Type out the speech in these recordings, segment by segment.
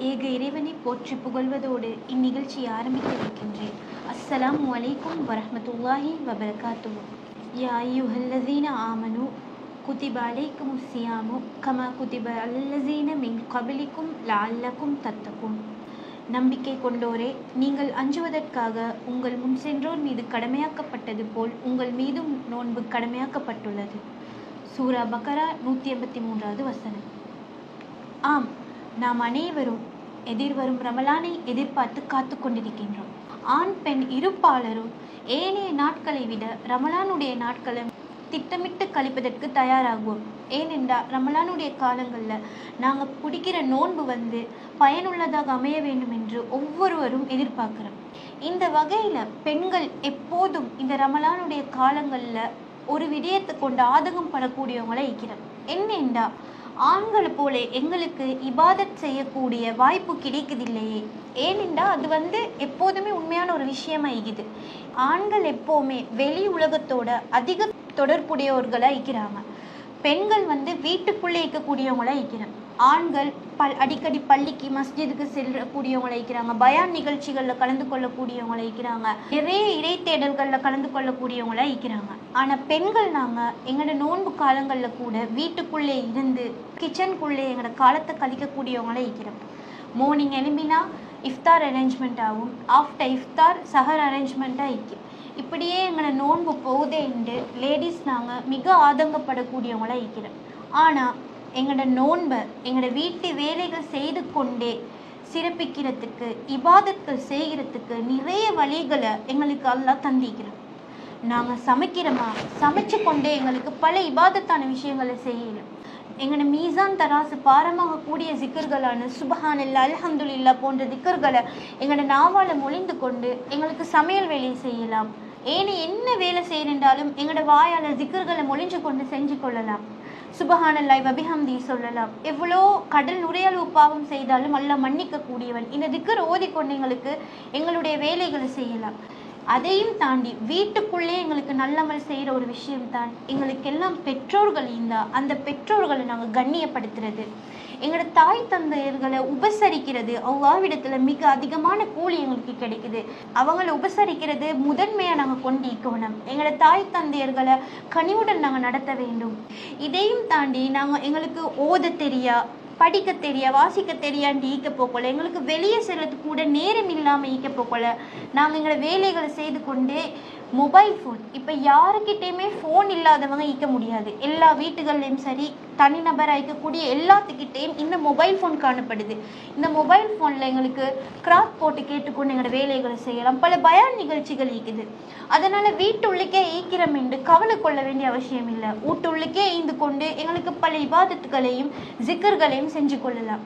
ஏக இறைவனை போற்றி புகழ்வதோடு இந்நிகழ்ச்சியை ஆரம்பிக்க இருக்கின்றேன் அஸ்ஸலாம் அலைக்கும் வரமத்துல்லாஹி வபரகாத்துஹு. யா அய்யுஹல்லதீன ஆமனு குதிப அலைக்கும் சியாமு கமா குதிப அல்லசீன மின் கபிலிக்கும் லால்லக்கும் தத்தக்கும். நம்பிக்கை கொண்டோரே நீங்கள் அஞ்சுவதற்காக உங்கள் முன் சென்றோர் மீது கடமையாக்கப்பட்டது போல் உங்கள் மீதும் நோன்பு கடமையாக்கப்பட்டுள்ளது. சூரா பக்கரா நூற்றி எண்பத்தி மூன்றாவது வசனம். ஆம் நாம் அனைவரும் எதிர்வரும் ரமலானை எதிர்பார்த்து காத்து கொண்டிருக்கின்றோம். ஆண் பெண் இருப்பாளரும் ஏனைய நாட்களை விட ரமலானுடைய நாட்களை திட்டமிட்டு கழிப்பதற்கு தயாராகுவோம். ஏனென்றால் ரமலானுடைய காலங்களில் நாங்கள் பிடிக்கிற நோன்பு வந்து பயனுள்ளதாக அமைய வேண்டும் என்று ஒவ்வொருவரும் எதிர்பார்க்குறோம். இந்த வகையில் பெண்கள் எப்போதும் இந்த ரமலானுடைய காலங்களில் ஒரு விடயத்தை கொண்டு ஆதகம் படக்கூடியவங்களை இருக்கிறோம் என்னென்றா ஆண்களை போல எங்களுக்கு இபாதத் செய்யக்கூடிய வாய்ப்பு கிடைக்குதில்லையே. ஏனென்றா அது வந்து எப்போதுமே உண்மையான ஒரு விஷயமா இருக்குது ஆண்கள் எப்போவுமே வெளி உலகத்தோட அதிக தொடர்புடையவர்களாக இருக்கிறாங்க. பெண்கள் வந்து வீட்டுக்குள்ளே இருக்கக்கூடியவங்களாக இருக்கிறாங்க. ஆண்கள் பல் அடிக்கடி பள்ளிக்கு மஸ்ஜிதுக்கு செல்லக்கூடியவங்களை இருக்கிறாங்க பயான் நிகழ்ச்சிகளில் கலந்து கொள்ளக்கூடியவங்களை இருக்கிறாங்க நிறைய இடைத்தேடல்களில் கலந்து கொள்ளக்கூடியவங்களா இருக்கிறாங்க ஆனால் பெண்கள் நாங்கள் எங்களோட நோன்பு காலங்களில் கூட வீட்டுக்குள்ளே இருந்து கிச்சனுக்குள்ளே எங்களோட காலத்தை கழிக்கக்கூடியவங்களா இருக்கிறோம் மார்னிங் எலும்பினா இஃப்தார் அரேஞ்ச்மெண்ட் ஆகும். ஆஃப்டர் இஃப்தார் சஹர் அரேஞ்ச்மெண்ட்டாக இருக்கு இப்படியே எங்களை நோன்பு போகுதேன்ட்டு லேடிஸ் நாங்கள் மிக ஆதங்கப்படக்கூடியவங்களாக இருக்கிறோம் ஆனால் எங்களோட நோன்பை எங்களோட வீட்டு வேலைகள் செய்து கொண்டே சிறப்பிக்கிறதுக்கு இபாதத்தை செய்கிறதுக்கு நிறைய வழிகளை எங்களுக்கு எல்லாம் தந்திக்கிறோம் நாங்கள் சமைக்கிறோமா? சமைச்சு கொண்டே எங்களுக்கு பல இபாதத்தான விஷயங்களை செய்யணும். எங்களோட மீசான் தராசு பாரமாக கூடிய ஜிக்கர்களான சுபஹானில்லா அல்ஹம்துலில்லா போன்ற திக்கர்களை எங்களோட நாவால் மொழிந்து கொண்டு எங்களுக்கு சமையல் வேலையை செய்யலாம். ஏன்னு என்ன வேலை செய்யணுன்றாலும் எங்களோட வாயால் ஜிக்கர்களை மொழிஞ்சு கொண்டு செஞ்சு கொள்ளலாம். சுபஹானல்லாய் வபிஹம்தி சொல்லலாம். எவ்வளோ கடல் நுரையளவு பாவம் செய்தாலும் அல்ல மன்னிக்க கூடியவன் இந்த திக்கர் ஓதிக்கொண்டு எங்களுக்கு எங்களுடைய வேலைகளை செய்யலாம். அதையும் தாண்டி வீட்டுக்குள்ளே எங்களுக்கு நல்லமல் செய்கிற ஒரு விஷயம்தான். எங்களுக்கெல்லாம் பெற்றோர்கள் இருந்தால் அந்த பெற்றோர்களை நாங்கள் கண்ணியப்படுத்துறது. எங்களோட தாய் தந்தையர்களை உபசரிக்கிறது அவ்வாவிடத்துல மிக அதிகமான கூலி எங்களுக்கு கிடைக்குது. அவங்கள உபசரிக்கிறது முதன்மையாக நாங்கள் கொண்டிருக்கணும் எங்களோட தாய் தந்தையர்களை கனிவுடன் நாங்கள் நடத்த வேண்டும். இதையும் தாண்டி நாங்கள் எங்களுக்கு ஓத தெரியா படிக்க தெரியா வாசிக்க தெரியாண்டு ஈக்க போக்கல எங்களுக்கு வெளியே செல்றது கூட நேரம் இல்லாமல் ஈக்க போக்கல நாங்கள் எங்களோட வேலைகளை செய்து கொண்டு மொபைல் ஃபோன் இப்போ யாருக்கிட்டேயுமே ஃபோன் இல்லாதவங்க ஈக்க முடியாது. எல்லா வீட்டுகள்லேயும் சரி தனிநபராக இருக்கக்கூடிய எல்லாத்துக்கிட்டேயும் இந்த மொபைல் ஃபோன் காணப்படுது. இந்த மொபைல் ஃபோனில் எங்களுக்கு கிராக் போட்டு கேட்டுக்கொண்டு எங்களோட வேலைகளை செய்யலாம். பல பயான் நிகழ்ச்சிகள் ஈக்குது அதனால் வீட்டுள்ளுக்கே ஈக்கிறோம் என்று கவலை கொள்ள வேண்டிய அவசியம் இல்லை. வீட்டுள்ளுக்கே ஈந்து கொண்டு எங்களுக்கு பல இபாதத்துகளையும் ஜிக்கர்களையும் செஞ்சு கொள்ளலாம்.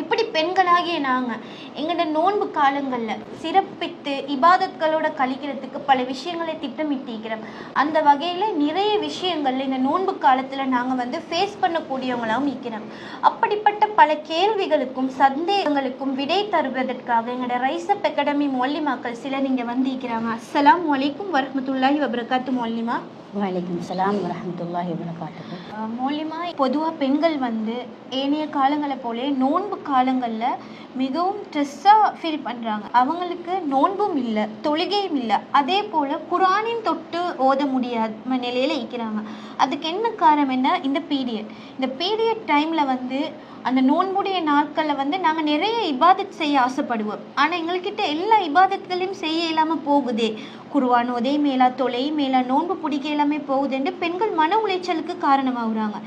இப்படி பெண்களாகிய நாங்கள் எங்களோட நோன்பு காலங்களில் சிறப்பித்து இபாதத்களோட கழிக்கிறதுக்கு பல விஷயங்களை திட்டமிட்டிருக்கிறோம். அந்த வகையில் நிறைய விஷயங்கள் இந்த நோன்பு காலத்தில் நாங்கள் வந்து ஃபேஸ் பண்ணக்கூடியவங்களாகவும் இருக்கிறோம். அப்படிப்பட்ட பல கேள்விகளுக்கும் சந்தேகங்களுக்கும் விடை தருவதற்காக எங்களோட ரைசப் அகாடமி மொல்லிமாக்கள் சிலர் இங்கே வந்திருக்கிறாங்க. அஸ்ஸலாமு அலைக்கும் வரஹ்மத்துல்லாஹி வபரகாத்து மொல்லிமா. வலைக்கம் சலாம் வரமத்துல்லாஹி வபரகாத்துஹு. மூலியமா பொதுவாக பெண்கள் வந்து ஏனைய காலங்களை போல நோன்பு காலங்களில் மிகவும் ஸ்ட்ரெஸ்ஸாக ஃபீல் பண்ணுறாங்க அவங்களுக்கு நோன்பும் இல்லை தொழுகையும் இல்லை. அதே போல் குரானையும் தொட்டு ஓத முடியாத நிலையில் இருக்கிறாங்க அதுக்கு என்ன காரணம்னா இந்த பீரியட் இந்த பீரியட் டைமில் வந்து அந்த நோன்புடைய நாட்களில் வந்து நாங்கள் நிறைய இபாதத் செய்ய ஆசைப்படுவோம். ஆனால் எங்கள்கிட்ட எல்லா இபாதத்களையும் செய்ய இல்லாமல் போகுதே. குருவான் உதய மேலா தொலை மேலா நோன்பு பிடிக்க எல்லாமே போகுதுன்ட்டு பெண்கள் மன உளைச்சலுக்கு காரணமாகுறாங்க.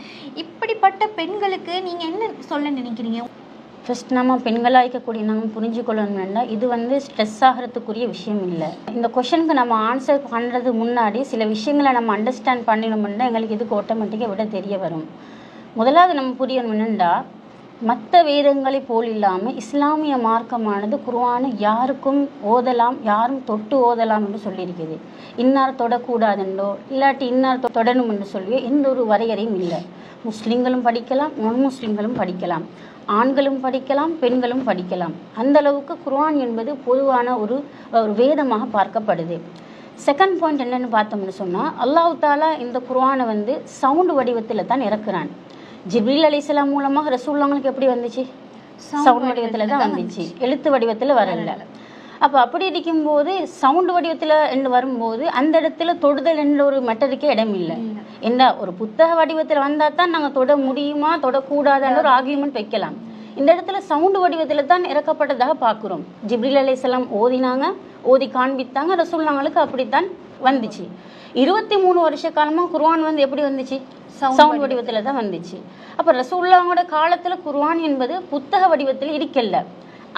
இப்படிப்பட்ட பெண்களுக்கு நீங்கள் என்ன சொல்ல நினைக்கிறீங்க? ஃபஸ்ட் நம்ம பெண்களாக இருக்கக்கூடிய நம்ம புரிஞ்சுக்கொள்ளணும்னா இது வந்து ஸ்ட்ரெஸ் ஆகிறதுக்குரிய விஷயம் இல்லை. இந்த கொஷனுக்கு நம்ம ஆன்சர் பண்ணுறது முன்னாடி சில விஷயங்களை நம்ம அண்டர்ஸ்டாண்ட் பண்ணினோம்னா எங்களுக்கு இதுக்கு ஆட்டோமேட்டிக்காக விட தெரிய வரும். முதலாவது நம்ம புரியணும் என்னென்னா மற்ற வேதங்களை போல் இல்லாமல் இஸ்லாமிய மார்க்கமானது குர்வானை யாருக்கும் ஓதலாம் யாரும் தொட்டு ஓதலாம் என்று சொல்லியிருக்குது இன்னார் தொடக்கூடாதுன்றோ இல்லாட்டி இன்னார் தொ- தொடணும் என்று சொல்லியோ எந்த ஒரு வரையறையும் இல்லை. முஸ்லீம்களும் படிக்கலாம் நான் முஸ்லீம்களும் படிக்கலாம். ஆண்களும் படிக்கலாம் பெண்களும் படிக்கலாம். அந்த அளவுக்கு குர்ஆன் என்பது பொதுவான ஒரு ஒரு வேதமாக பார்க்கப்படுது. செகண்ட் பாயிண்ட் என்னன்னு பார்த்தோம்னு சொன்னால் அல்லாஹு தாலா இந்த குர்ஆனை வந்து சவுண்டு வடிவத்தில் தான் இறக்குறான். ஜிப்ரீல் அலைஹிஸ்ஸலாம் மூலமாக ரசூல்லாங்களுக்கு எப்படி வந்துச்சு? சவுண்ட் வடிவத்தில் தான் வந்துச்சு. எழுத்து வடிவத்தில் வரல. அப்போ அப்படி இருக்கும்போது சவுண்ட் வடிவத்தில் என்று வரும்போது அந்த இடத்துல தொடுதல் என்ற ஒரு மெட்டருக்கே இடம் இல்லை. என்ன? ஒரு புத்தக வடிவத்தில் வந்தால் தான் நாங்கள் தொட முடியுமா? தொடக்கூடாதுன்ற ஒரு ஆர்கியூமெண்ட் வைக்கலாம். இந்த இடத்துல சவுண்டு வடிவத்தில் தான் இறக்கப்பட்டதாக பார்க்குறோம். ஜிப்ரில் அலைஹிஸ்ஸலாம் ஓதினாங்க ஓதி காண்பித்தாங்க ரசூல்லாங்களுக்கு அப்படித்தான் வந்துச்சு. இருபத்தி மூணு வருஷ காலமாக குர்ஆன் வந்து எப்படி வந்துச்சு? சவுண்ட் வடிவத்தில் தான் வந்துச்சு. அப்போ ரசூல்லாவோட காலத்தில் குர்ஆன் என்பது புத்தக வடிவத்தில் இருக்கல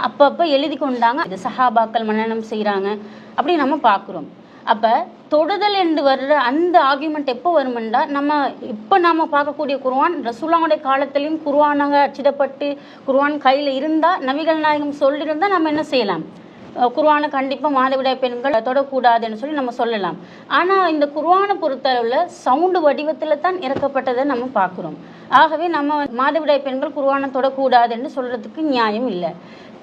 அப்பப்போ எழுதி கொண்டாங்க. இது சஹாபாக்கள் மன்னனம் செய்கிறாங்க அப்படி நம்ம பார்க்குறோம். அப்போ தொடுதல் என்று வர்ற அந்த ஆர்குமெண்ட் எப்போ வருமெண்டா நம்ம இப்போ நாம பார்க்கக்கூடிய குர்ஆன் ரசூலாவுடைய காலத்திலையும் குர்ஆனாக அச்சிடப்பட்டு குர்ஆன் கையில் இருந்தால் நபிகள் நாயகம் சொல்லியிருந்தால் நம்ம என்ன செய்யலாம்? குர்வானை கண்டிப்பாக மாதவிடாய் பெண்கள் தொடக்கூடாதுன்னு சொல்லி நம்ம சொல்லலாம். ஆனால் இந்த குர்ஆனை பொறுத்தளவில் சவுண்டு வடிவத்தில் தான் இறக்கப்பட்டதை நம்ம பார்க்குறோம். ஆகவே நம்ம மாதவிடாய் பெண்கள் குர்வானை தொடக்கூடாதுன்னு சொல்கிறதுக்கு நியாயம் இல்லை.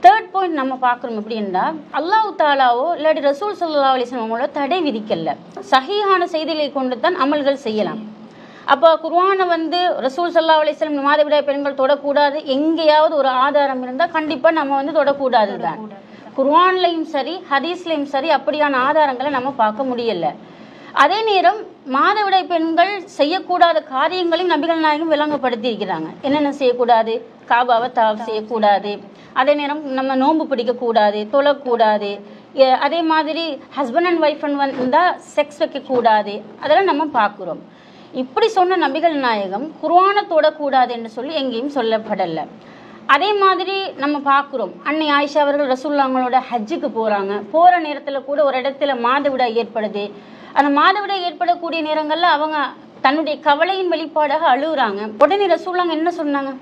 தேர்ட் பாயிண்ட் நம்ம பார்க்குறோம் எப்படின்னா அல்லாஹ் தாலாவோ இல்லாட்டி ரசூல் சல்லா அலிஸ்லாமோட தடை விதிக்கல. சகியான செய்திகளை கொண்டு தான் அமல்கள் செய்யலாம். அப்போ குர்வானை வந்து ரசூல் சல்லா அலிஸ்லம் மாதவிடாய் பெண்கள் தொடக்கூடாது எங்கேயாவது ஒரு ஆதாரம் இருந்தால் கண்டிப்பாக நம்ம வந்து தொடக்கூடாது தான் குர்ஆன்லையும் சரி ஹதீஸ்லையும் சரி அப்படியான ஆதாரங்களை நம்ம பார்க்க முடியல. அதே நேரம் மாதவிடை பெண்கள் செய்யக்கூடாத காரியங்களையும் நபிகள் நாயகம் விளங்கப்படுத்தி இருக்கிறாங்க. என்னென்ன செய்யக்கூடாது? காபாவை தாவ் செய்யக்கூடாது. அதே நேரம் நம்ம நோன்பு பிடிக்கக்கூடாது தொழக்கூடாது. அதே மாதிரி ஹஸ்பண்ட் அண்ட் ஒய்ஃப் வந்தால் செக்ஸ் வைக்கக்கூடாது. அதெல்லாம் நம்ம பார்க்குறோம். இப்படி சொன்ன நபிகள் நாயகம் குர்ஆனை தொடக்கூடாது என்று சொல்லி எங்கேயும் சொல்லப்படலை. அதே மாதிரி நம்ம பார்க்குறோம். அன்னை ஆயிஷா அவர்கள் ரசூல்லாங்களோட ஹஜ்ஜுக்கு போகிறாங்க போகிற நேரத்தில் கூட ஒரு இடத்துல மாதவிடாய் ஏற்படுது. அந்த மாதவிடாய் ஏற்படக்கூடிய நேரங்களில் அவங்க தன்னுடைய கவலையின் வெளிப்பாடாக அழுகுறாங்க. உடனே ரசூல்லாங்க என்ன சொன்னாங்க?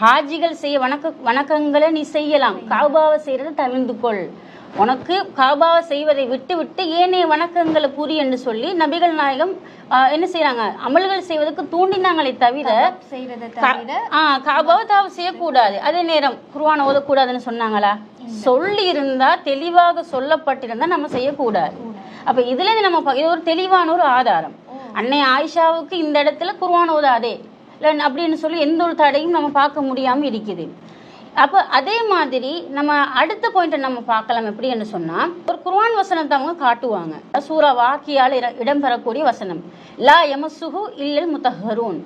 ஹாஜிகள் செய்ய வணக்க வணக்கங்களை நீ செய்யலாம். காபாவை செய்கிறத தவிர்ந்து கொள் உனக்கு காபாவை செய்வதை விட்டு விட்டு ஏனைய வணக்கங்களை புரி என்று சொல்லி நபிகள் நாயகம் என்ன செய்றாங்க? அமல்கள் செய்வதற்கு தூண்டினாங்களே தவிர காபாவை தாவ செய்யக்கூடாது. அதே நேரம் குர்ஆன் ஓதக்கூடாதுன்னு சொன்னாங்களா? சொல்லி இருந்தா தெளிவாக சொல்லப்பட்டிருந்தா நம்ம செய்யக்கூடாது. அப்ப இதுல இருந்து நம்ம இது ஒரு தெளிவான ஒரு ஆதாரம். அன்னை ஆயிஷாவுக்கு இந்த இடத்துல குர்ஆன் ஓதாதே. இல்லை அப்படின்னு சொல்லி எந்த ஒரு தடையும் நம்ம பார்க்க முடியாம இருக்குது. அப்போ அதே மாதிரி நம்ம அடுத்த பாயிண்ட்டை நம்ம பார்க்கலாம் எப்படின்னு சொன்னா ஒரு குர்ஆன் வசனத்தை அவங்க காட்டுவாங்க. சூரா வாக்கியால் இடம்பெறக்கூடிய வசனம். லா எமசுகு இல்லல் முத்தஹரூன்.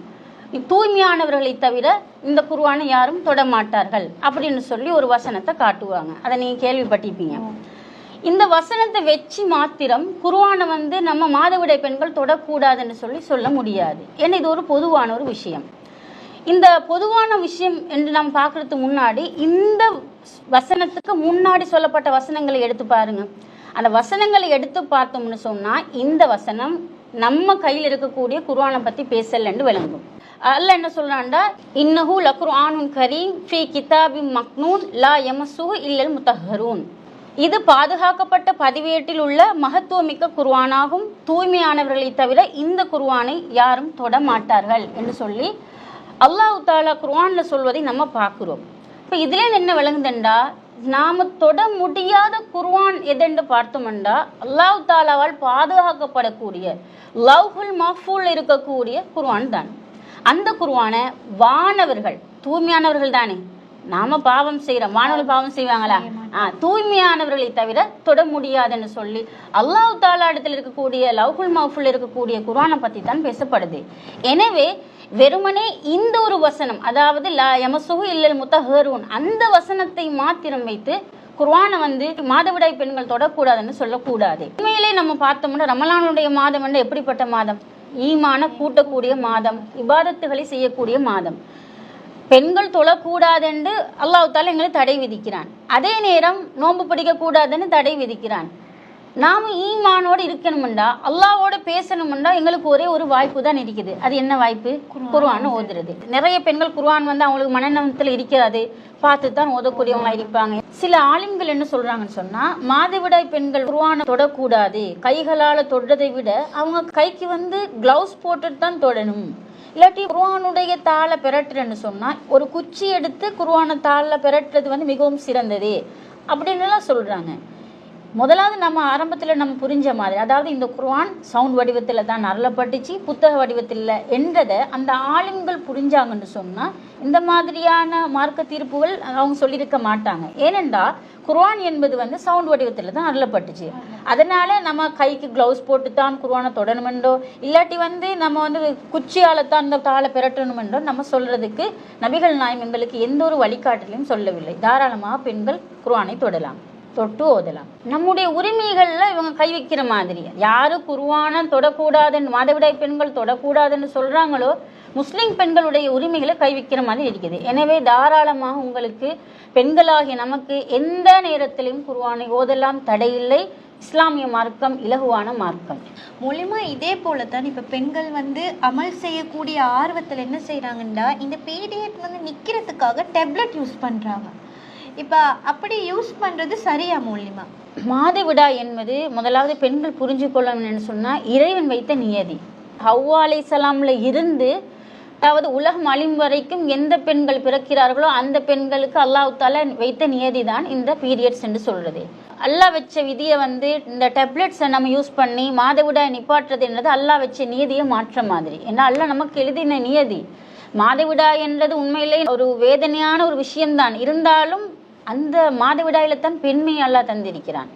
தூய்மையானவர்களை தவிர இந்த குருவானை யாரும் தொட மாட்டார்கள் அப்படின்னு சொல்லி ஒரு வசனத்தை காட்டுவாங்க. அதை நீங்க கேள்விப்பட்டிருப்பீங்க. இந்த வசனத்தை வச்சு மாத்திரம் குருவானை வந்து நம்ம மாதவிடாய் பெண்கள் தொடக்கூடாதுன்னு சொல்லி சொல்ல முடியாது. ஏன்னா இது ஒரு பொதுவான ஒரு விஷயம். இந்த பொதுவான விஷயம் என்று நாம் பார்க்கறதுக்கு முன்னாடி இந்த வசனத்துக்கு முன்னாடி சொல்லப்பட்ட வசனங்களை எடுத்து பாருங்க. அந்த வசனங்களை எடுத்து பார்த்தோம்னு சொன்னா இந்த வசனம் நம்ம கையில் இருக்கக்கூடிய குர்ஆனை பத்தி பேசலன்னு விளங்கும். அல்ல என்ன சொல்றான்டா? இன்னஹு லகுர்ஆனுன் கரீம் ஃபி கிதாபின் மக்னூன் லா எமசு இல்லல் முத்தஹரூன். இது பாதுகாக்கப்பட்ட பதிவேட்டில் உள்ள மகத்துவமிக்க குர்வானாகும் தூய்மையானவர்களை தவிர இந்த குருவானை யாரும் தொட மாட்டார்கள் என்று சொல்லி அல்லாஹ் தாலா குர்ஆன்ல சொல்வதை நம்ம பார்க்குறோம். இப்போ இதுல என்ன விளங்குதுண்டா? நாம தொட முடியாத குர்வான் எதென்று பார்த்தோம்ண்டா? அல்லாஹ் தாலாவால் பாதுகாக்கப்படக்கூடிய லவ்ஹுல் மஃபூல் இருக்கக்கூடிய குர்வான் தான். அந்த குர்வானை வானவர்கள் தூய்மையானவர்கள் தானே? நாம பாவம் செய்கிறோம் வானவர்கள் பாவம் செய்வாங்களா? தூய்மையானவர்களை தவிர தொட முடியாதுன்னு சொல்லி அல்லாஹ் தாலா இடத்துல இருக்கக்கூடிய லவ்ஹுல் மஃபுல் இருக்கக்கூடிய குர்ஆனை பத்தி தான் பேசப்படுது. எனவே வெறுமனே இந்த ஒரு வசனம் அதாவது லா யமசுஹு இல்லல் முத்தஹரூன் அந்த வசனத்தை மாத்திரம் வைத்து குர்ஆனை வந்து மாதவிடாய் பெண்கள் தொடக்கூடாதுன்னு சொல்லக்கூடாது. உண்மையிலே நம்ம பார்த்தோம்னா ரமலானுடைய மாதம் என்று எப்படிப்பட்ட மாதம்? ஈமான கூட்டக்கூடிய மாதம் இபாதத்துகளை செய்யக்கூடிய மாதம். பெண்கள் தொழக்கூடாதென்று அல்லாஹ் தாலா எங்களுக்கு தடை விதிக்கிறான். அதே நேரம் நோன்பு பிடிக்கக்கூடாதுன்னு தடை விதிக்கிறான். நாம ஈமானோடு இருக்கணும்டா அல்லாவோட பேசணும்டா எங்களுக்கு ஒரே ஒரு வாய்ப்பு தான் இருக்குது. அது என்ன வாய்ப்பு? குர்ஆன் ஓதுறது. நிறைய பெண்கள் குர்ஆன் வந்து அவங்களுக்கு மனநலத்தில் இருக்கிறது பார்த்து தான் ஓதக்கூடியவங்களா இருப்பாங்க. சில ஆலிம்கள் என்ன சொல்றாங்கன்னு சொன்னா மாதவிடாய் பெண்கள் குர்ஆனை தொடக்கூடாது. கைகளால தொடுறதை விட அவங்க கைக்கு வந்து கிளவுஸ் போட்டுட்டு தான் தொடணும். இல்லாட்டி குருவானுடைய தாளை பெரட்டுறேன்னு சொன்னால் ஒரு குச்சி எடுத்து குருவான தாளில் பெரட்டுறது வந்து மிகவும் சிறந்தது அப்படின்னுலாம் சொல்கிறாங்க முதலாவது நம்ம ஆரம்பத்தில் நம்ம புரிஞ்ச மாதிரி அதாவது இந்த குர்வான் சவுண்ட் வடிவத்தில் தான் அருளப்பட்டுச்சு புத்தக வடிவத்தில் என்றதை அந்த ஆளுங்கள் புரிஞ்சாங்கன்னு சொன்னால் இந்த மாதிரியான மார்க்க தீர்ப்புகள் அவங்க சொல்லியிருக்க மாட்டாங்க. ஏனென்றால் குர்வான் என்பது வந்து சவுண்ட் வடிவத்தில் தான் அருளப்பட்டுச்சு. அதனால் நம்ம கைக்கு க்ளவுஸ் போட்டு தான் குர்வானை தொடணுமென்றோ இல்லாட்டி வந்து நம்ம வந்து குச்சியால் தான் இந்த தாளை பிரட்டணுமென்றோ நம்ம சொல்கிறதுக்கு நபிகள் நாயம் எங்களுக்கு எந்த ஒரு வழிகாட்டலையும் சொல்லவில்லை. தாராளமாக பெண்கள் குர்வானை தொடலாம். தொட்டு ஓதலாம். நம்முடைய உரிமைகளில் இவங்க கை வைக்கிற மாதிரி. யாரு குருவான தொடக்கூடாதுன்னு மாதவிடாய் பெண்கள் தொடக்கூடாதுன்னு சொல்கிறாங்களோ முஸ்லிம் பெண்களுடைய உரிமைகளை கை வைக்கிற மாதிரி இருக்குது. எனவே தாராளமாக உங்களுக்கு பெண்களாகிய நமக்கு எந்த நேரத்திலும் குருவானை ஓதலாம். தடையில்லை. இஸ்லாமிய மார்க்கம் இலகுவான மார்க்கம். மூலியமா இதே போல தான் இப்போ பெண்கள் வந்து அமல் செய்யக்கூடிய ஆர்வத்தில் என்ன செய்கிறாங்கன்னா இந்த பீரியட் வந்து நிற்கிறதுக்காக டேப்லெட் யூஸ் பண்ணுறாங்க இப்போ அப்படி யூஸ் பண்ணுறது சரியா மூலியமா மாதவிடாய் என்பது முதலாவது பெண்கள் புரிஞ்சு கொள்ளணும்னு சொன்னால் இறைவன் வைத்த நியதி. ஹவ்வா அலைசலாம்ல இருந்து அதாவது உலகம் அழியும் வரைக்கும் எந்த பெண்கள் பிறக்கிறார்களோ அந்த பெண்களுக்கு அல்லாஹ் வைத்த நியதி தான் இந்த பீரியட்ஸ் என்று சொல்றது. அல்லாஹ் வச்ச விதியை வந்து இந்த டெப்லெட்ஸை நம்ம யூஸ் பண்ணி மாதவிடாய் நிப்பாட்டுறது என்றது அல்லாஹ் வச்ச நியதியை மாற்ற மாதிரி. ஏன்னா அல்லாஹ் நமக்கு எழுதின நியதி. மாதவிடாய் என்றது உண்மையிலே ஒரு வேதனையான ஒரு விஷயம்தான். இருந்தாலும் அந்த மாதவிடாயில தான் பெண்மை அல்லாஹ் தந்திருக்கிறான்.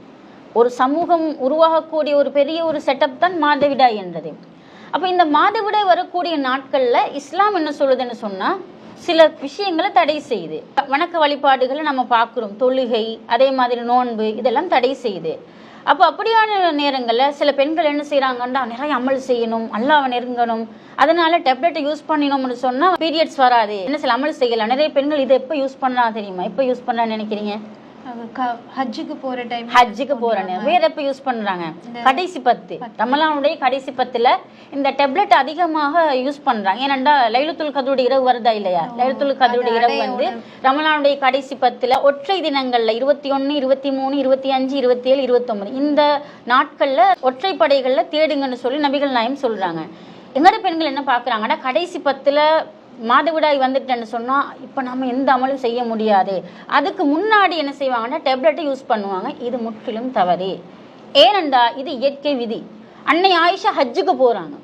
ஒரு சமூகம் உருவாகக்கூடிய ஒரு பெரிய ஒரு செட்டப் தான் மாதவிடாய் என்றது. அப்போ இந்த மாதவிடாய் வரக்கூடிய நாட்களில் இஸ்லாம் என்ன சொல்லுதுன்னு சொன்னால் சில விஷயங்களை தடை செய்யுது வணக்க வழிபாடுகளை நம்ம பார்க்குறோம். தொழுகை அதே மாதிரி நோன்பு இதெல்லாம் தடை செய்யுது அப்போ அப்படியான நேரங்களில் சில பெண்கள் என்ன செய்கிறாங்கன்னா நிறைய அமல் செய்யணும் அல்லாவை நெருங்கணும். அதனால டெப்லெட்டை யூஸ் பண்ணினோம்னு சொன்னால் பீரியட்ஸ் வராது. என்ன சில அமல் செய்யலாம். நிறைய பெண்கள் இதை எப்போ யூஸ் பண்ணா தெரியுமா? எப்போ யூஸ் பண்ணா நினைக்கிறீங்க? ஹஜ்ஜுக்கு போகிற டைம் ஹஜ்ஜுக்கு போறேன். வேற எப்ப யூஸ் பண்றாங்க? கடைசி பத்து. ரமலானுடைய கடைசி பத்துல இந்த டெப்லெட் அதிகமாக யூஸ் பண்றாங்க. ஏனென்றா லைலத்துல் கதருடைய இரவு வருதா இல்லையா? லைலத்துல் கதருடைய இரவு வந்து ரமலானுடைய கடைசி பத்துல ஒற்றை தினங்கள்ல இருபத்தி ஒன்னு இருபத்தி மூணு இருபத்தி அஞ்சு இருபத்தி ஏழு இருபத்தொன்பது. இந்த நாட்கள்ல ஒற்றை படைகள்ல தேடுங்கன்னு சொல்லி நபிகள் நாயம் சொல்றாங்க. எங்கட பெண்கள் என்ன பாக்குறாங்கன்னா கடைசி பத்துல மாதவிடாய் வந்துட்டேன்னு சொன்னா இப்போ நம்ம எந்த அமலும் செய்ய முடியாது. அதுக்கு முன்னாடி என்ன செய்வாங்கன்னா டேப்லெட்டை யூஸ் பண்ணுவாங்க. இது முற்றிலும் தவறு. ஏனென்றா இது இயற்கை விதி. அன்னை ஆயிஷா ஹஜ்ஜுக்கு போறாங்க.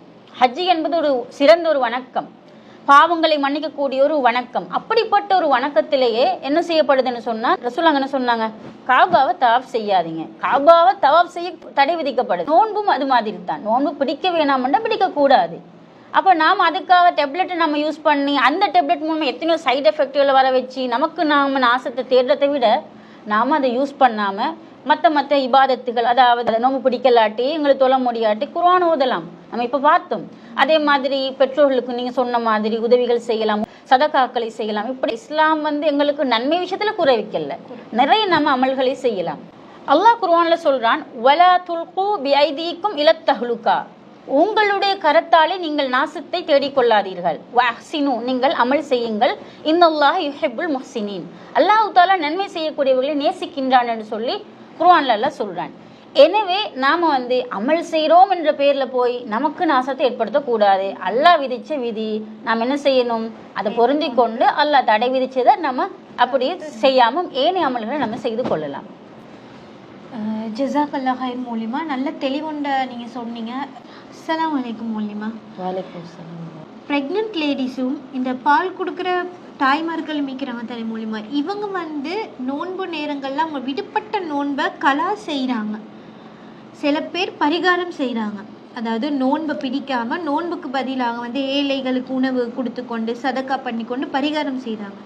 ஹஜ்ஜு என்பது ஒரு சிறந்த ஒரு வணக்கம். பாவங்களை மன்னிக்கக்கூடிய ஒரு வணக்கம். அப்படிப்பட்ட ஒரு வணக்கத்திலேயே என்ன செய்யப்படுதுன்னு சொன்னா ரசூலாங்க என்ன சொன்னாங்க? காபாவை தவாப் செய்யாதீங்க. காபாவை தவாப் செய்ய தடை விதிக்கப்படுது. நோன்பும் அது மாதிரி தான் நோன்பு பிடிக்க வேணாம்னா பிடிக்கக்கூடாது. அப்போ நாம் அதுக்காக டெப்லெட்டை நம்ம யூஸ் பண்ணி அந்த டெப்லெட் மூலமாக எத்தனையோ சைடு எஃபெக்டுகளை வர வச்சு நமக்கு நாம் நாசத்தை தேடுறதை விட நாம் அதை யூஸ் பண்ணாமல் மற்ற மற்ற இபாதத்துகள் அதாவது அதை நோம்பு பிடிக்கலாட்டி எங்களுக்கு தொலை முடியாட்டி குரான் ஓதலாம். நம்ம இப்போ பார்த்தோம். அதே மாதிரி பெற்றோர்களுக்கு நீங்கள் சொன்ன மாதிரி உதவிகள் செய்யலாம் சதக்காக்களை செய்யலாம். இப்படி இஸ்லாம் வந்து எங்களுக்கு நன்மை விஷயத்தில் குறை வைக்கல. நிறைய நம்ம அமல்களை செய்யலாம். அல்லாஹ் குர்வானில் சொல்கிறான் வலா துல்கு பி ஐதீக்கும் உங்களுடைய கரத்தாலே நீங்கள் நாசத்தை தேடிக்கொள்ளாதீர்கள். வஹ்சினு நீங்கள் அமல் செய்யுங்கள். இன்னல்லாஹ் யுஹிப்புல் முஹ்சினீன். அல்லாஹு தாலா நன்மை செய்யக்கூடியவர்களை நேசிக்கின்றான் என்று சொல்லி குர்ஆன்ல அல்லாஹ் சொல்றான். எனவே நாம வந்து அமல் செய்கிறோம் என்ற பேர்ல போய் நமக்கு நாசத்தை ஏற்படுத்தக்கூடாது. அல்லாஹ் விதிச்ச விதி நாம் என்ன செய்யணும்? அதை பொருந்தி கொண்டு அல்லாஹ் தடை விதிச்சதை நம்ம அப்படியே செய்யாமல் ஏனைய அமல்களை நம்ம செய்து கொள்ளலாம். ஜிசாக் ஹைர் மூலிமா நல்ல தெளிவுண்ட நீங்கள் சொன்னீங்க. அஸ்ஸலாமு அலைக்கும் மூலிமா ப்ரெக்னென்ட் லேடிஸும் இந்த பால் கொடுக்குற தாய்மார்கள் மிக்கிறாங்க தலை மூலிமா இவங்க வந்து நோன்பு நேரங்கள்ல அவங்க விடுபட்ட நோன்பை கலா செய்கிறாங்க சில பேர் பரிகாரம் செய்கிறாங்க அதாவது நோன்பை பிடிக்காம நோன்புக்கு பதிலாக வந்து ஏழைகளுக்கு உணவு கொடுத்து கொண்டு சதக்கா பண்ணி கொண்டு பரிகாரம் செய்கிறாங்க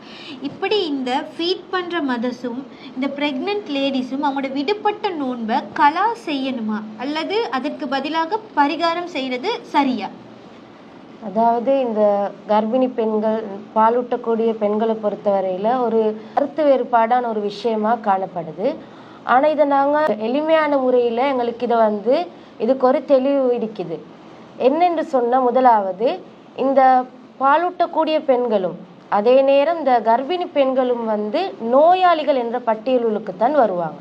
இப்படி இந்த ஃபீட் பண்ணுற மதர்ஸும் இந்த ப்ரெக்னென்ட் லேடிஸும் அவங்களோட விடுபட்ட நோன்பை கலா செய்யணுமா? அல்லது அதற்கு பதிலாக பரிகாரம் செய்கிறது சரியா? அதாவது இந்த கர்ப்பிணி பெண்கள் பாலூட்டக்கூடிய பெண்களை பொறுத்தவரையில் ஒரு கருத்து வேறுபாடான ஒரு விஷயமா காணப்படுது. ஆனால் இதை நாங்கள் எளிமையான முறையில் எங்களுக்கு இதை வந்து இதுக்கு ஒரு தெளிவு இருக்குது என்னென்று சொன்ன முதலாவது இந்த பாலூட்டக்கூடிய பெண்களும் அதே நேரம் இந்த கர்ப்பிணி பெண்களும் வந்து நோயாளிகள் என்ற பட்டியலுக்கு தான் வருவாங்க.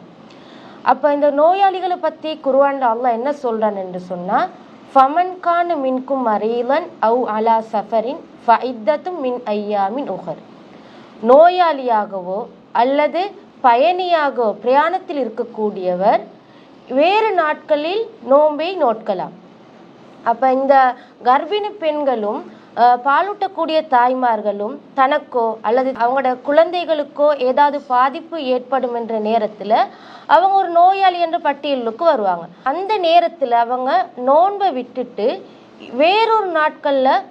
அப்போ இந்த நோயாளிகளை பற்றி குருவாண்ட அல்லா என்ன சொல்கிறான் என்று சொன்னால் ஃபமன்கான் மின்கும் மரீலன் அவு அலா சஃபரின் ஃபைத்தத்தும் மின் ஐயாமின் உகர் நோயாளியாகவோ அல்லது பயணியாக பிரயாணத்தில் இருக்கக்கூடியவர் வேறு நாட்களில் நோன்பை நோட்கலாம். அப்போ இந்த கர்ப்பிணி பெண்களும் பாலூட்டக்கூடிய தாய்மார்களும் தனக்கோ அல்லது அவங்களோட குழந்தைகளுக்கோ ஏதாவது பாதிப்பு ஏற்படும் என்ற நேரத்தில் அவங்க ஒரு நோயாளி என்ற பட்டியலுக்கு வருவாங்க. அந்த நேரத்தில் அவங்க நோன்பை விட்டுட்டு வேறொரு நாட்களில்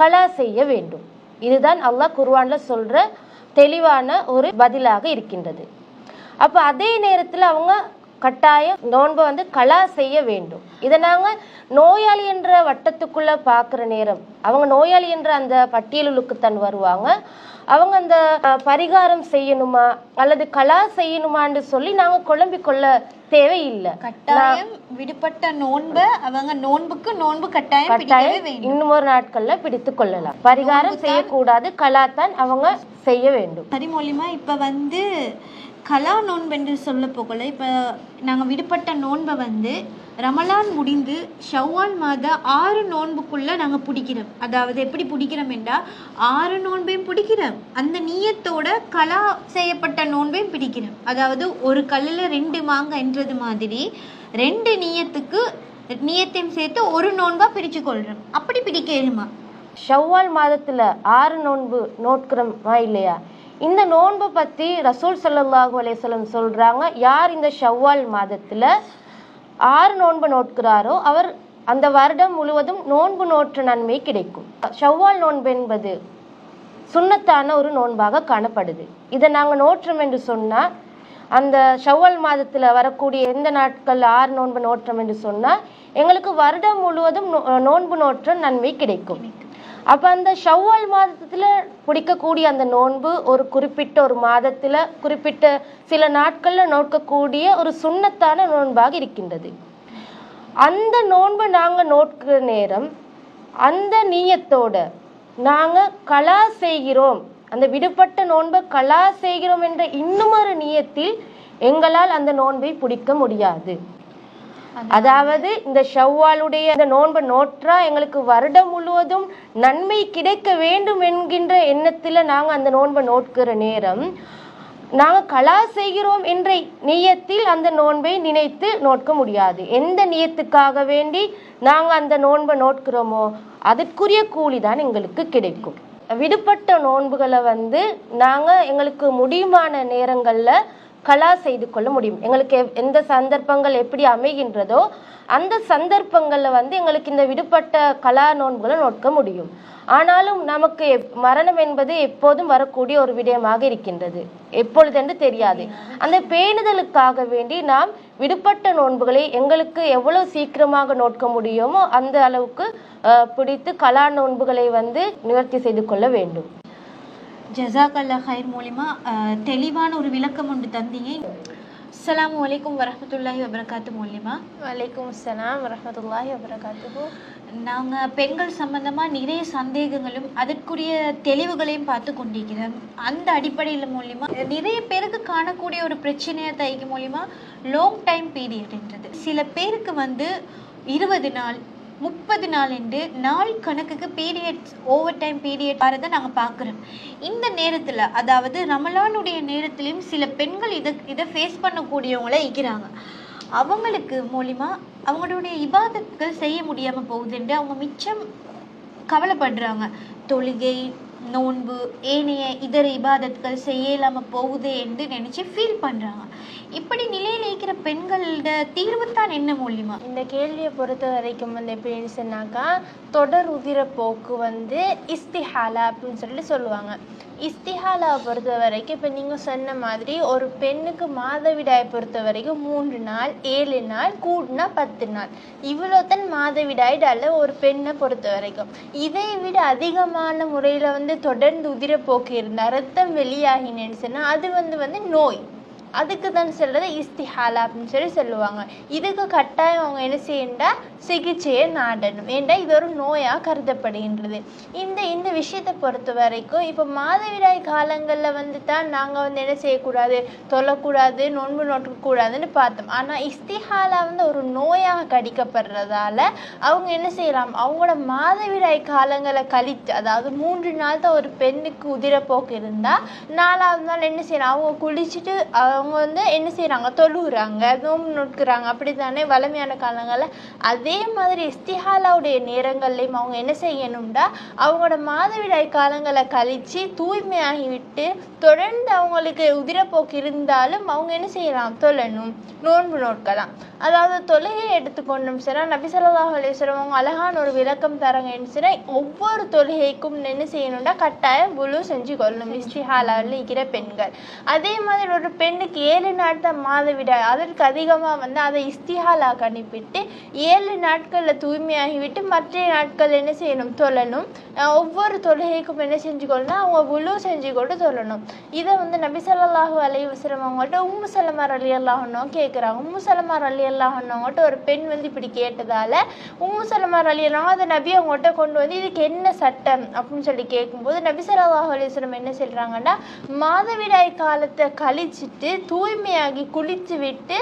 கலா செய்ய வேண்டும். இதுதான் அல்லாஹ் குர்வானில் சொல்கிற தெளிவான ஒரு பதிலாக இருக்கின்றது. அப்போ அதே நேரத்தில் அவங்க கட்டாயம் நோன்பை வந்து கலா செய்ய வேண்டும். இதை நாங்கள் நோயாளி என்ற வட்டத்துக்குள்ள பார்க்குற நேரம் அவங்க நோயாளி என்ற அந்த பட்டியலுக்கு தான் வருவாங்க. அவங்க அந்த பரிகாரம் செய்யணுமா அல்லது கலா செய்யணுமான்னு சொல்லி நாங்கள் குழம்பிக் கொள்ள தேவையில்லை. கட்டாயம் விடுபட்ட நோன்பை அவங்க நோன்புக்கு நோன்பு கட்டாயம் கட்டாயம் இன்னும் ஒரு நாட்கள்ல பிடித்து கொள்ளலாம். பரிகாரம் செய்யக்கூடாது கலா தான் அவங்க செய்ய வேண்டும். சரி மூலியமா இப்ப வந்து கலா நோன்பு என்று சொல்ல போகல. இப்போ நாங்கள் விடுபட்ட நோன்பை வந்து ரமலான் முடிந்து ஷவ்வால் மாத ஆறு நோன்புக்குள்ளே நாங்கள் பிடிக்கிறோம். அதாவது எப்படி பிடிக்கிறோம் என்றால் ஆறு நோன்பையும் பிடிக்கிறோம். அந்த நீயத்தோட கலா செய்யப்பட்ட நோன்பையும் பிடிக்கிறோம். அதாவது ஒரு கல்லில் ரெண்டு மாங்கன்றது மாதிரி ரெண்டு நீயத்துக்கு நீயத்தையும் சேர்த்து ஒரு நோன்பாக பிரித்து கொள்கிறோம் அப்படி பிடிக்கணுமா ஷவ்வால் மாதத்தில் ஆறு நோன்பு நோட்கிறோமா இல்லையா? இந்த நோன்பை பத்தி ரசூல் சல்லாஹூ அலைஹி சொல்கிறாங்க சொல்றாங்க. யார் இந்த ஷவ்வால் மாதத்துல ஆறு நோன்பு நோட்கிறாரோ அவர் அந்த வருடம் முழுவதும் நோன்பு நோற்ற நன்மை கிடைக்கும். ஷவ்வால் நோன்பு என்பது சுண்ணத்தான ஒரு நோன்பாக காணப்படுது. இதை நாங்கள் நோற்றோம் என்று சொன்னால் அந்த ஷவ்வால் மாதத்தில் வரக்கூடிய எந்த நாட்கள் ஆறு நோன்பு நோற்றம் என்று சொன்னால் எங்களுக்கு வருடம் முழுவதும் நோ- நோன்பு நோற்ற நன்மை கிடைக்கும். அப்போ அந்த ஷவ்வால் மாதத்தில் பிடிக்கக்கூடிய அந்த நோன்பு ஒரு குறிப்பிட்ட ஒரு மாதத்தில் குறிப்பிட்ட சில நாட்களில் நோக்கக்கூடிய ஒரு சுண்ணத்தான நோன்பாக இருக்கின்றது. அந்த நோன்பை நாங்கள் நோட்கிற நேரம் அந்த நீயத்தோட நாங்கள் கலா செய்கிறோம். அந்த விடுபட்ட நோன்பை கலா செய்கிறோம் என்ற இன்னுமொரு நீயத்தில் எங்களால் அந்த நோன்பை பிடிக்க முடியாது. அதாவது இந்த ஷவ்வாலுடைய இந்த நோன்பை நோற்றா எங்களுக்கு வருடம் முழுவதும் நன்மை கிடைக்க வேண்டும் என்கின்ற எண்ணத்தில் நாங்கள் அந்த நோன்பை நோட்கிற நேரம் நாங்கள் கலா செய்கிறோம் என்ற நியத்தில் அந்த நோன்பை நினைத்து நோட்க முடியாது. எந்த நியத்துக்காக வேண்டி நாங்கள் அந்த நோன்பை நோட்கிறோமோ அதற்குரிய கூலி தான் எங்களுக்கு கிடைக்கும். விடுபட்ட நோன்புகளை வந்து நாங்கள் எங்களுக்கு முடியுமான நேரங்களில் கலா செய்து கொள்ள முடியும். எங்களுக்கு எவ்- எந்த சந்தர்ப்பங்கள் எப்படி அமைகின்றதோ அந்த சந்தர்ப்பங்களில் வந்து எங்களுக்கு இந்த விடுபட்ட கலா நோன்புகளை நோக்க முடியும். ஆனாலும் நமக்கு எப்- மரணம் என்பது எப்போதும் வரக்கூடிய ஒரு விடயமாக இருக்கின்றது. எப்பொழுதென்று தெரியாது. அந்த பேணுதலுக்காக வேண்டி நாம் விடுபட்ட நோன்புகளை எங்களுக்கு எவ்வளவு சீக்கிரமாக நோட்க முடியுமோ அந்த அளவுக்கு பிடித்து கலா நோன்புகளை வந்து நிவர்த்தி செய்து கொள்ள வேண்டும். ஜசாக் ஹைர் மூலிமா தெளிவான ஒரு விளக்கம் ஒன்று தந்தீங்க. அஸ்ஸலாமு அலைக்கும் வரஹ்மத்துல்லாஹி வபரகாத்து மூலிமா. வலைக்கும் அஸ்ஸலாம் வரஹ்மத்துல்லாஹி வபரகாத்துஹு. நாங்கள் பெண்கள் சம்பந்தமாக நிறைய சந்தேகங்களும் அதற்குரிய தெளிவுகளையும் பார்த்து கொண்டிருக்கிறோம். அந்த அடிப்படையில் மூலிமா நிறைய பேருக்கு காணக்கூடிய ஒரு பிரச்சனையை தைக்க மூலிமா லாங் டைம் பீரியட்ன்றது சில பேருக்கு வந்து இருபது நாள் முப்பது நாள் என்று நாள் கணக்குக்கு பீரியட்ஸ் ஓவர் டைம் பீரியட் வரதை நாங்கள் பார்க்குறோம். இந்த நேரத்தில் அதாவது ரமலானுடைய நேரத்திலையும் சில பெண்கள் இதை இதை ஃபேஸ் பண்ணக்கூடியவங்கள இருக்கிறாங்க. அவங்களுக்கு மூலிமா அவங்களுடைய இபாதத்துகள் செய்ய முடியாமல் போகுதுன்ட்டு அவங்க மிச்சம் கவலைப்படுறாங்க. தொழுகை நோன்பு ஏனைய இதர இபாதத்துகள் செய்ய இல்லாமல் போகுது என்று நினச்சி ஃபீல் பண்ணுறாங்க இப்படி நிலையில் இருக்கிற பெண்களோட தீர்வு தான் என்ன மூலியமா? இந்த கேள்வியை பொறுத்த வரைக்கும் வந்து எப்படின்னு சொன்னாக்கா தொடர் உதிரப்போக்கு வந்து இஸ்திஹாலா அப்படின்னு சொல்லிட்டு சொல்லுவாங்க. இஸ்திஹாலாவை பொறுத்த வரைக்கும் இப்போ நீங்கள் சொன்ன மாதிரி ஒரு பெண்ணுக்கு மாதவிடாயை பொறுத்த வரைக்கும் மூன்று நாள் ஏழு நாள் கூடுனா பத்து நாள். இவ்வளோ தான் மாதவிடாய்டால ஒரு பெண்ணை பொறுத்த வரைக்கும். இதை விட அதிகமான முறையில் வந்து தொடர்ந்து உதிரப்போக்கு இருந்தால் ரத்தம் வெளியாகினேன்னு சொன்னால் அது வந்து வந்து நோய். அதுக்கு தான் சொல்கிறது இஸ்திஹாலா அப்படின்னு சொல்லி சொல்லுவாங்க. இதுக்கு கட்டாயம் அவங்க என்ன செய்யண்டா சிகிச்சையை நாடணும். ஏண்டா? இது ஒரு நோயாக கருதப்படுகின்றது. இந்த இந்த விஷயத்தை பொறுத்த வரைக்கும் இப்போ மாதவிடாய் காலங்களில் வந்து தான் நாங்கள் வந்து என்ன செய்யக்கூடாது? தொல்லக்கூடாது நோன்பு நோட்டக்கூடாதுன்னு பார்த்தோம். ஆனால் இஸ்திஹாலா வந்து ஒரு நோயாக கடிக்கப்படுறதால அவங்க என்ன செய்யலாம்? அவங்களோட மாதவிடாய் காலங்களை கழித்து அதாவது மூன்று நாள் தான் ஒரு பெண்ணுக்கு உதிரப்போக்கு இருந்தால் நாலாவது நாள் என்ன செய்யலாம்? அவங்க குளிச்சுட்டு அவங்க வந்து என்ன செய்கிறாங்க தொழுகிறாங்க நோம்பு நோட்கிறாங்க அப்படி தானே வளமையான காலங்களில் அதே மாதிரி இஸ்திஹாலாவுடைய நேரங்கள்லையும் அவங்க என்ன செய்யணும்டா? அவங்களோட மாதவிடாய் காலங்களை கழித்து தூய்மையாகிவிட்டு தொடர்ந்து அவங்களுக்கு உதிரப்போக்கு இருந்தாலும் அவங்க என்ன செய்யலாம்? தொழணும் நோன்பு நோட்கலாம். அதாவது தொழுகையை எடுத்துக்கொண்டும் சரி நபி ஸல்லல்லாஹு அவங்க அழகான ஒரு விளக்கம் தராங்க என்ன ஒவ்வொரு தொழுகைக்கும் என்ன செய்யணும்னா கட்டாயம் புழு செஞ்சு கொள்ளணும் இஸ்திஹாலாவில் இருக்கிற பெண்கள். அதே மாதிரி ஒரு பெண்ணுக்கு ஏழு நாட்கள் மாதவிடாய். அதற்கு அதிகமாக வந்து அதை இஸ்திஹாலாக அனுப்பிட்டு ஏழு நாட்களில் தூய்மையாகிவிட்டு மற்ற நாட்கள் என்ன செய்யணும்? தொழணும். ஒவ்வொரு தொழுகைக்கும் என்ன செஞ்சு கொள்ளணும்? அவங்க உழு செஞ்சு கொண்டு தொழணும். இதை வந்து நபி சொல்லாஹு அலைஹி வஸல்லம் அவங்கள்ட்ட உம்மு சலமார் அலி அல்லாஹ்னோ கேட்குறாங்க உம்மு சலமார் அலி அல்லாஹன்னவங்கள்ட்ட ஒரு பெண் வந்து இப்படி கேட்டதால் உம்மு சலமார் அலி அல்லாஹ் அதை நபி அவங்கள்ட்ட கொண்டு வந்து இதுக்கு என்ன சட்டம்? அப்படின்னு சொல்லி கேட்கும்போது நபி சொல்லாஹு அலைஹி என்ன சொல்கிறாங்கன்னா மாதவிடாய் காலத்தை கழிச்சிட்டு தூய்மையாகி குளித்து விட்டு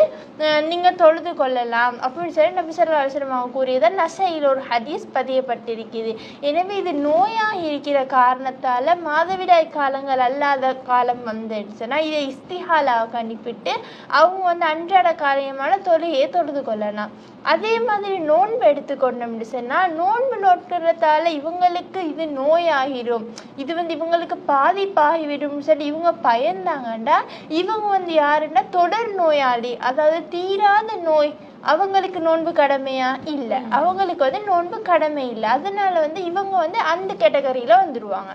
நீங்கள் தொழுது கொள்ளலாம். அப்படின்னு சொல்லி நபி ஸல்லல்லாஹு அலைஹி அவங்க கூறியதை நசையில் ஒரு ஹதீஸ் பதியப்பட்டிருக்குது எனவே இது நோயாக இருக்கிற காரணத்தால் மாதவிடாய் காலங்கள் அல்லாத காலம் வந்துடுச்சுன்னா இதை இஸ்திஹாலாக அனுப்பிட்டு அவங்க வந்து அன்றாட காரியமான தொழுகையை தொழுது கொள்ளலாம். அதே மாதிரி நோன்பு எடுத்துக்கொண்டோம்னு சொன்னால் நோன்பு நோட்டுறதால இவங்களுக்கு இது நோயாகிரும். இது வந்து இவங்களுக்கு பாதிப்பாகிவிடும். சொல்லி இவங்க பயந்தாங்கண்டா இவங்க வந்து யாருன்னா தொடர் நோயாளி. அதாவது தீராத நோய். அவங்களுக்கு நோன்பு கடமையா? இல்லை. அவங்களுக்கு வந்து நோன்பு கடமை இல்லை. அதனால வந்து இவங்க வந்து அந்த கேட்டகரியில வந்துருவாங்க.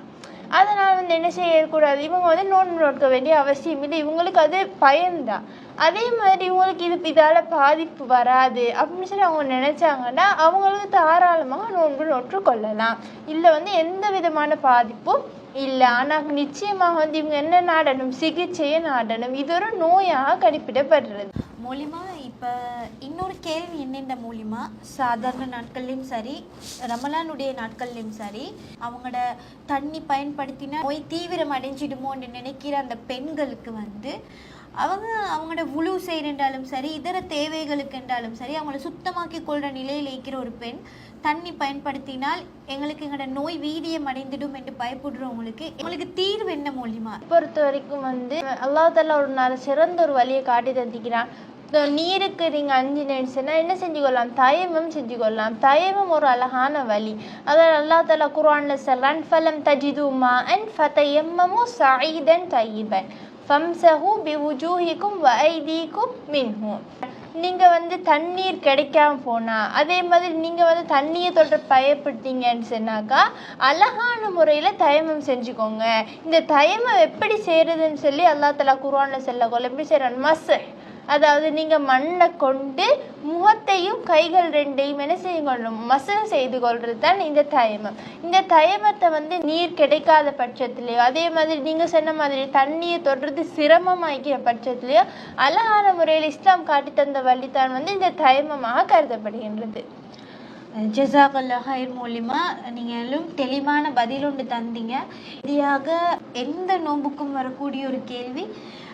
அதனால வந்து என்ன செய்யக்கூடாது? இவங்க வந்து நோன்பு நோக்க வேண்டிய அவசியம் இல்லை. இவங்களுக்கு அது பயன்தான் அதே மாதிரி இவங்களுக்கு இது இதால் பாதிப்பு வராது அப்படின்னு சொல்லி அவங்க நினச்சாங்கன்னா அவங்களுக்கு தாராளமாக நோன்பு நோற்று கொள்ளலாம் இல்லை வந்து எந்த விதமான பாதிப்பும் இல்லை. ஆனால் நிச்சயமாக வந்து இவங்க என்ன நாடணும்? சிகிச்சையை நாடணும். இது ஒரு நோயாக கணிப்பிடப்படுறது மூலிமா இப்போ இன்னொரு கேள்வி என்னென்ன மூலிமா சாதாரண நாட்கள்லையும் சரி ரமலானுடைய நாட்கள்லையும் சரி அவங்களோட தண்ணி பயன்படுத்தினா நோய் தீவிரம் அடைஞ்சிடுமோன்னு நினைக்கிற அந்த பெண்களுக்கு வந்து அவங்க அவங்களோட உழு என்றாலும் சரி இதர தேவைகளுக்கு என்றாலும் சரி அவங்கள சுத்தமாக்கி கொள்கிற நிலையில் இருக்கிற ஒரு பெண் தண்ணி பயன்படுத்தினால் எங்களுக்கு எங்களோட நோய் வீரியம் அடைந்துடும் என்று பயப்படுறவங்களுக்கு எங்களுக்கு தீர்வு என்ன மூலிமா பொறுத்த வரைக்கும் வந்து அல்லாஹ் ஒரு நல்ல சிறந்த ஒரு வழியை காட்டி தந்திக்கிறான் நீருக்கு நீங்கள் அஞ்சு நினைச்சுன்னா என்ன செஞ்சு கொள்ளலாம்? தயமம் செஞ்சு கொள்ளலாம். தயமம் ஒரு அழகான வழி. அதாவது அல்லா தாலா குரானில் சொல்கிறான் ஃபலம் தஜிதுமா அன் ஃபதயம்மமு சஈதன் தயிபன். ஃபம்சஹு பி உஜூஹிக்கும் வ ஐதீக்கும் மின்ஹும் நீங்கள் வந்து தண்ணீர் கிடைக்காம போனால் அதே மாதிரி நீங்கள் வந்து தண்ணியை தொட்ட பயப்பட்டீங்கன்னு சொன்னாக்கா அழகான முறையில் தயமம் செஞ்சுக்கோங்க. இந்த தயமம் எப்படி செய்கிறதுன்னு சொல்லி அல்லா தலா செல்ல சொல்ல எப்படி செய்யறான் மஸ் அதாவது நீங்கள் மண்ணை கொண்டு முகத்தையும் கைகள் ரெண்டையும் என்ன செய்ய கொள்ளணும்? மசனம் செய்து கொள்வது தான் இந்த தயமம். இந்த தயமத்தை வந்து நீர் கிடைக்காத பட்சத்துலேயோ அதே மாதிரி நீங்கள் சொன்ன மாதிரி தண்ணியை தொடுறது சிரமமாக்கிற பட்சத்துலேயோ அழகான முறையில் இஸ்லாம் காட்டி தந்த வழிதான் வந்து இந்த தயமமாக கருதப்படுகின்றது. ஜசாகல்லா ஹைர் மூலிமா நீங்களும் தெளிவான பதில் ஒன்று தந்தீங்க. இறுதியாக எந்த நோம்புக்கும் வரக்கூடிய ஒரு கேள்வி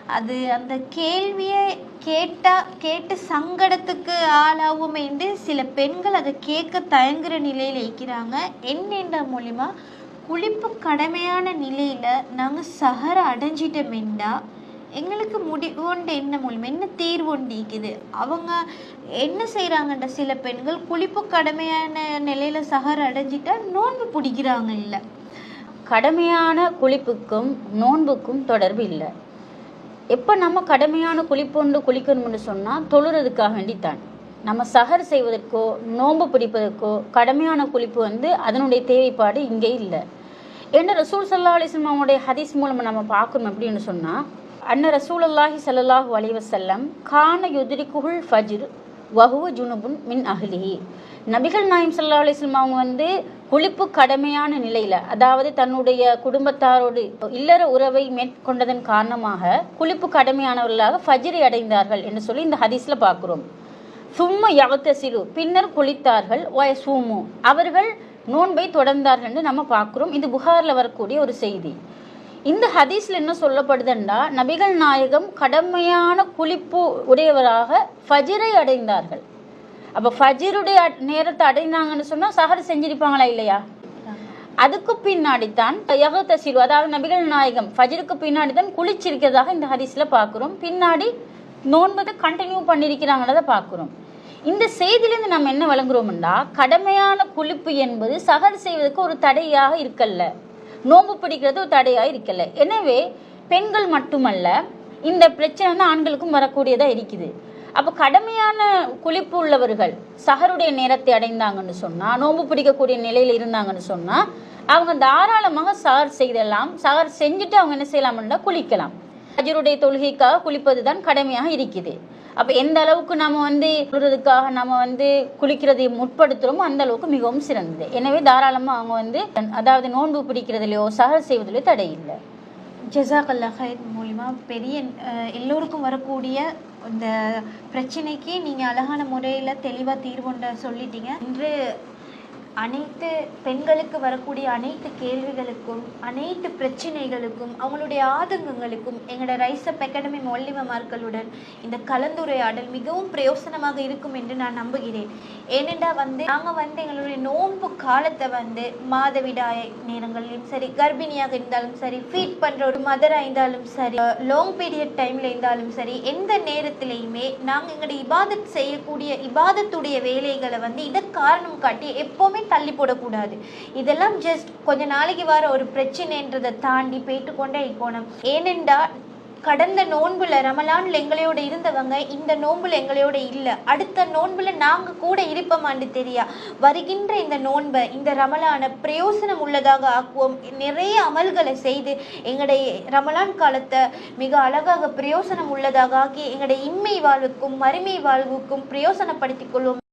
அது அந்த கேள்வியை கேட்டால் கேட்டு சங்கடத்துக்கு ஆளாகுமேண்டு சில பெண்கள் அதை கேட்க தயங்குற நிலையில் இருக்கிறாங்க. என்னென்ற மூலிமா குளிப்பு கடமையான நிலையில் நாங்கள் சகர அடைஞ்சிட்டோமெண்டா எங்களுக்கு முடிவுண்டு என்ன மூலியம் என்ன தீர்வு இருக்குது? அவங்க என்ன செய்கிறாங்கன்ற சில பெண்கள் குளிப்பு கடமையான நிலையில் சகர் அடைஞ்சிட்டா நோன்பு பிடிக்கிறாங்க இல்லை. கடமையான குளிப்புக்கும் நோன்புக்கும் தொடர்பு இல்லை. எப்போ நம்ம கடமையான குளிப்பொண்டு குளிக்கணும்னு சொன்னால் தொழுறதுக்காக வேண்டித்தான். நம்ம சகர் செய்வதற்கோ நோன்பு பிடிப்பதற்கோ கடமையான குளிப்பு வந்து அதனுடைய தேவைப்பாடு இங்கே இல்லை. என்ன ரசூல் சல்லா அலிஸ்லாம் அவங்களுடைய ஹதீஸ் மூலமாக நம்ம பார்க்கணும் அப்படின்னு சொன்னால் அன்ன ரசூல் அல்லாஹி அலைஹி வஸல்லம் கான யுத்ரிகுல் ஃபஜ்ர் வஹுவ ஜுனுபுன் மின் அஹ்லிஹி. நபிகள் நாயம் சல்லா அலிஸ்லாம் அவங்க வந்து குளிப்பு கடமையான நிலையில் அதாவது தன்னுடைய குடும்பத்தாரோடு இல்லற உறவை மேற்கொண்டதன் காரணமாக குளிப்பு கடமையானவர்களாக ஃபஜ்ரை அடைந்தார்கள் என்று சொல்லி இந்த ஹதீஸில் பார்க்குறோம். சும்மா யவத்தசிலு பின்னர் குளித்தார்கள் வயசூமு. அவர்கள் நோன்பை தொடர்ந்தார்கள் என்று நம்ம பார்க்குறோம். இது புகாரில் வரக்கூடிய ஒரு செய்தி. இந்த ஹதீஸில் என்ன சொல்லப்படுதுன்னா நபிகள் நாயகம் கடமையான குளிப்பு உடையவராக ஃபஜ்ரை அடைந்தார்கள். அப்போ ஃபஜீருடைய நேரத்தை அடைந்தாங்கன்னு சொன்னால் சஹர் செஞ்சிருப்பாங்களா இல்லையா? அதுக்கு பின்னாடி தான் யகத்தசில் அதாவது நபிகள் நாயகம் ஃபஜ்ருக்கு பின்னாடி தான் குளிச்சிருக்கிறதாக இந்த ஹரிஸில் பார்க்குறோம் பின்னாடி நோன்பதை கண்டினியூ பண்ணியிருக்கிறாங்கிறத பார்க்குறோம் இந்த செய்தியிலேருந்து நம்ம என்ன வழங்குறோம்னா கடமையான குளிப்பு என்பது சகர் செய்வதற்கு ஒரு தடையாக இருக்கல்ல. நோன்பு பிடிக்கிறது ஒரு தடையாக இருக்கல்ல. எனவே பெண்கள் மட்டுமல்ல இந்த பிரச்சனை வந்து ஆண்களுக்கும் வரக்கூடியதாக இருக்குது. அப்போ கடமையான குளிப்பு உள்ளவர்கள் சகருடைய நேரத்தை அடைந்தாங்கன்னு சொன்னால் நோன்பு பிடிக்கக்கூடிய நிலையில் இருந்தாங்கன்னு சொன்னால் அவங்க தாராளமாக சகர் செய்தெல்லாம் சகர் செஞ்சுட்டு அவங்க என்ன செய்யலாம்னா குளிக்கலாம். அஜருடைய தொழுகைக்காக குளிப்பது தான் கடமையாக இருக்குது. அப்போ எந்த அளவுக்கு நம்ம வந்து குளிர்றதுக்காக நம்ம வந்து குளிக்கிறதை முற்படுத்துகிறோமோ அந்த அளவுக்கு மிகவும் சிறந்தது. எனவே தாராளமாக அவங்க வந்து அதாவது நோன்பு பிடிக்கிறதுலையோ சகர் செய்வதிலையோ தடை இல்லை. ஜசாக்கல்லா ஹயத் மூலிமா பெரிய எல்லோருக்கும் வரக்கூடிய இந்த பிரச்சனைக்கு நீங்கள் அழகான முறையில் தெளிவாக தீர்வுண்ட சொல்லிட்டீங்க. இன்று அனைத்து பெண்களுக்கு வரக்கூடிய அனைத்து கேள்விகளுக்கும் அனைத்து பிரச்சனைகளுக்கும் அவங்களுடைய ஆதங்கங்களுக்கும் எங்களோட ரைஸ்அப் அகாடமி மொல்லிமமார்களுடன் இந்த கலந்துரையாடல் மிகவும் பிரயோசனமாக இருக்கும் என்று நான் நம்புகிறேன். ஏனென்றால் வந்து நாங்கள் வந்து எங்களுடைய நோன்பு காலத்தை வந்து மாதவிடாய் நேரங்களிலும் சரி கர்ப்பிணியாக இருந்தாலும் சரி ஃபீட் பண்ணுற ஒரு மதராக இருந்தாலும் சரி லாங் பீரியட் டைமில் இருந்தாலும் சரி எந்த நேரத்திலையுமே நாங்கள் எங்களுடைய இபாதத் செய்யக்கூடிய இபாதத்துடைய வேலைகளை வந்து இதை காரணம் காட்டி எப்போவுமே தள்ளி போடக்கூடாது. இதெல்லாம் ஜஸ்ட் கொஞ்ச நாளைக்கு வர ஒரு பிரச்சனைன்றதை தாண்டி போயிட்டு கொண்டே இருக்கணும். ஏனென்றால் கடந்த நோன்புல ரமலான்ல எங்களையோட இருந்தவங்க இந்த நோன்புல எங்களோட இல்லை. அடுத்த நோன்புல நாங்க கூட இருப்போமான்னு தெரியா? வருகின்ற இந்த நோன்பை இந்த ரமலானை பிரயோசனம் உள்ளதாக ஆக்குவோம். நிறைய அமல்களை செய்து எங்களுடைய ரமலான் காலத்தை மிக அழகாக பிரயோசனம் உள்ளதாக ஆக்கி எங்களுடைய இம்மை வாழ்வுக்கும் மறுமை வாழ்வுக்கும் பிரயோசனப்படுத்திக் கொள்வோம்.